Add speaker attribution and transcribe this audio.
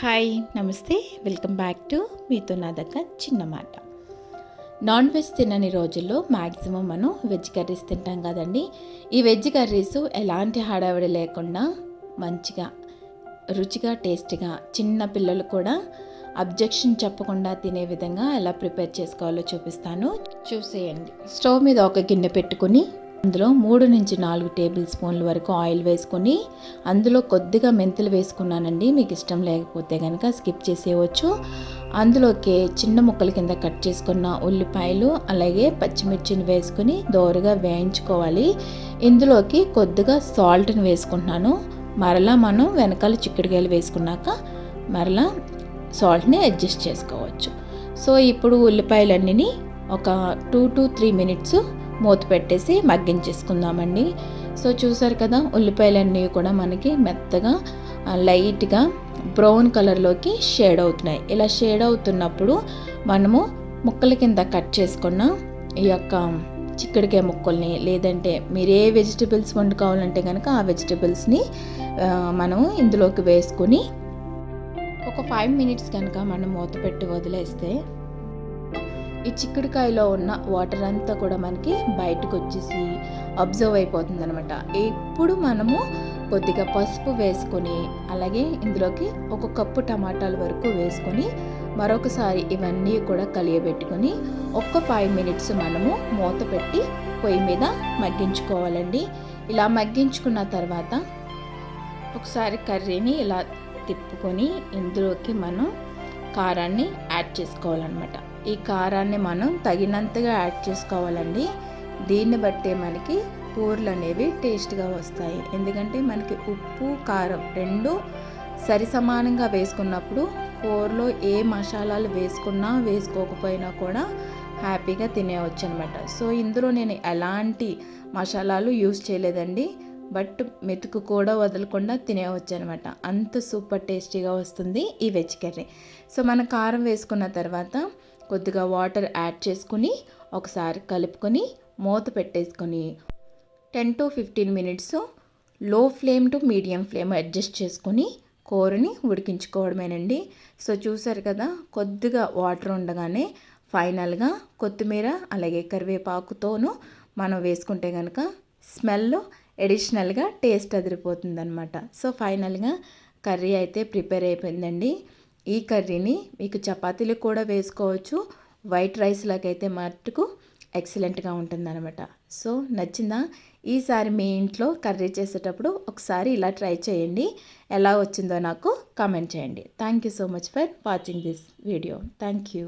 Speaker 1: Hi నమస్తే. Welcome back to మీతో నా దగ్గర చిన్న మాట. నాన్ వెజ్ తినని రోజుల్లో మ్యాక్సిమం మనం వెజ్ కర్రీస్ తింటాం కదండి. ఈ వెజ్ కర్రీస్ ఎలాంటి హడావిడి లేకుండా మంచిగా రుచిగా టేస్ట్గా చిన్న పిల్లలు కూడా అబ్జెక్షన్ చెప్పకుండా తినే విధంగా ఎలా ప్రిపేర్ చేసుకోవాలో చూపిస్తాను. చూసేయండి. స్టవ్ మీద ఒక గిన్నె పెట్టుకుని అందులో మూడు నుంచి నాలుగు టేబుల్ స్పూన్ల వరకు ఆయిల్ వేసుకొని అందులో కొద్దిగా మెంతులు వేసుకున్నానండి. మీకు ఇష్టం లేకపోతే కనుక స్కిప్ చేసేయవచ్చు. అందులోకి చిన్న ముక్కల కింద కట్ చేసుకున్న ఉల్లిపాయలు అలాగే పచ్చిమిర్చిని వేసుకుని దోరగా వేయించుకోవాలి. ఇందులోకి కొద్దిగా సాల్ట్ని వేసుకుంటున్నాను. మరలా మనం వెనకాల చిక్కుడుకాయలు వేసుకున్నాక మరలా సాల్ట్ని అడ్జస్ట్ చేసుకోవచ్చు. సో ఇప్పుడు ఉల్లిపాయలన్నీ ఒక టూ టు త్రీ మినిట్స్ మూత పెట్టేసి మగ్గించేసుకుందామండి. సో చూసారు కదా ఉల్లిపాయలన్నీ కూడా మనకి మెత్తగా లైట్గా బ్రౌన్ కలర్లోకి షేడ్ అవుతున్నాయి. ఇలా షేడ్ అవుతున్నప్పుడు మనము ముక్కల కింద కట్ చేసుకున్న ఈ యొక్క చిక్కడికాయ ముక్కల్ని లేదంటే మీరు ఏ వెజిటబుల్స్ వండుకోవాలంటే కనుక ఆ వెజిటబుల్స్ని మనము ఇందులోకి వేసుకొని ఒక ఫైవ్ మినిట్స్ కనుక మనం మూత పెట్టి వదిలేస్తే ఈ చిక్కుడుకాయలో ఉన్న వాటర్ అంతా కూడా మనకి బయటకు వచ్చేసి అబ్జర్వ్ అయిపోతుంది అనమాట ఎప్పుడు మనము కొద్దిగా పసుపు వేసుకొని అలాగే ఇందులోకి ఒక కప్పు టమాటాల వరకు వేసుకొని మరొకసారి ఇవన్నీ కూడా కలియబెట్టుకొని ఒక్క ఫైవ్ మినిట్స్ మనము మూత పెట్టి పొయ్యి మీద మగ్గించుకోవాలండి. ఇలా మగ్గించుకున్న తర్వాత ఒకసారి కర్రీని ఇలా తిప్పుకొని ఇందులోకి మనం కారాన్ని యాడ్ చేసుకోవాలన్నమాట. ఈ కారాన్ని మనం తగినంతగా యాడ్ చేసుకోవాలండి. దీన్ని బట్టే మనకి కూరలు అనేవి టేస్ట్గా వస్తాయి. ఎందుకంటే మనకి ఉప్పు కారం రెండు సరిసమానంగా వేసుకున్నప్పుడు కూరలో ఏ మసాలాలు వేసుకున్నా వేసుకోకపోయినా కూడా హ్యాపీగా తినేవచ్చు అనమాట సో ఇందులో నేను ఎలాంటి మసాలాలు యూస్ చేయలేదండి. బట్ మెతుకు కూడా వదలకుండా తినేవచ్చు అనమాట అంత సూపర్ టేస్టీగా వస్తుంది ఈ వెజ్ కర్రీ. సో మన కారం వేసుకున్న తర్వాత కొద్దిగా వాటర్ యాడ్ చేసుకుని ఒకసారి కలుపుకొని మూత పెట్టేసుకొని టెన్ టు ఫిఫ్టీన్ మినిట్స్లో flame to medium flame adjust చేసుకొని కూరని ఉడికించుకోవడమేనండి. సో చూసారు కదా కొద్దిగా వాటర్ ఉండగానే ఫైనల్గా కొత్తిమీర అలాగే కరివేపాకుతోనూ మనం వేసుకుంటే కనుక స్మెల్ ఎడిషనల్గా టేస్ట్ అదిరిపోతుందనమాట సో ఫైనల్గా కర్రీ అయితే ప్రిపేర్ అయిపోయిందండి. ఈ కర్రీని మీకు చపాతీలు కూడా వేసుకోవచ్చు. వైట్ రైస్ లాగైతే మట్టుకు ఎక్సలెంట్గా ఉంటుందన్నమాట. సో నచ్చిందా? ఈసారి మీ ఇంట్లో కర్రీ చేసేటప్పుడు ఒకసారి ఇలా ట్రై చేయండి. ఎలా వచ్చిందో నాకు కామెంట్ చేయండి. Thank you so much for watching this video. Thank you